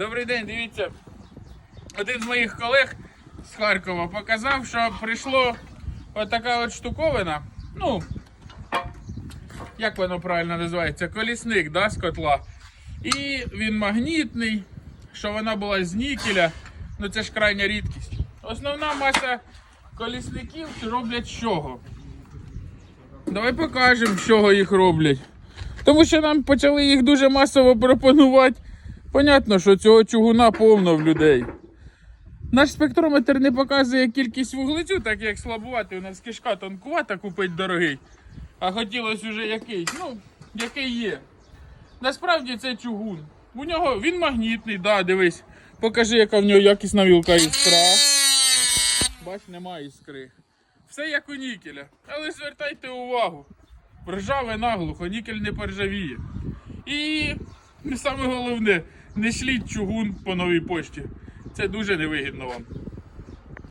Добрий день, дивіться. Один з моїх колег з Харкова показав, що прийшло отака от штуковина. Ну, як воно правильно називається? Колісник, да, з котла. І він магнітний, що вона була з нікеля. Ну це ж крайня рідкість. Основна маса колісників роблять з чого? Давай покажемо, чого їх роблять. Тому що нам почали їх дуже масово пропонувати. Понятно, що цього чугуна повно в людей. Наш спектрометр не показує кількість вуглецю, так як слабувати. У нас кишка тонкувата купить дорогий. А хотілося вже якийсь, ну, який є. Насправді це чугун. У нього він магнітний, да, дивись. Покажи, яка в нього якісна вілка іскра. Бач, немає іскри. Все як у нікеля. Але звертайте увагу. Ржаве наглухо, нікель не поржавіє. І саме головне, не шліть чугун по новій пошті. Це дуже невигідно вам.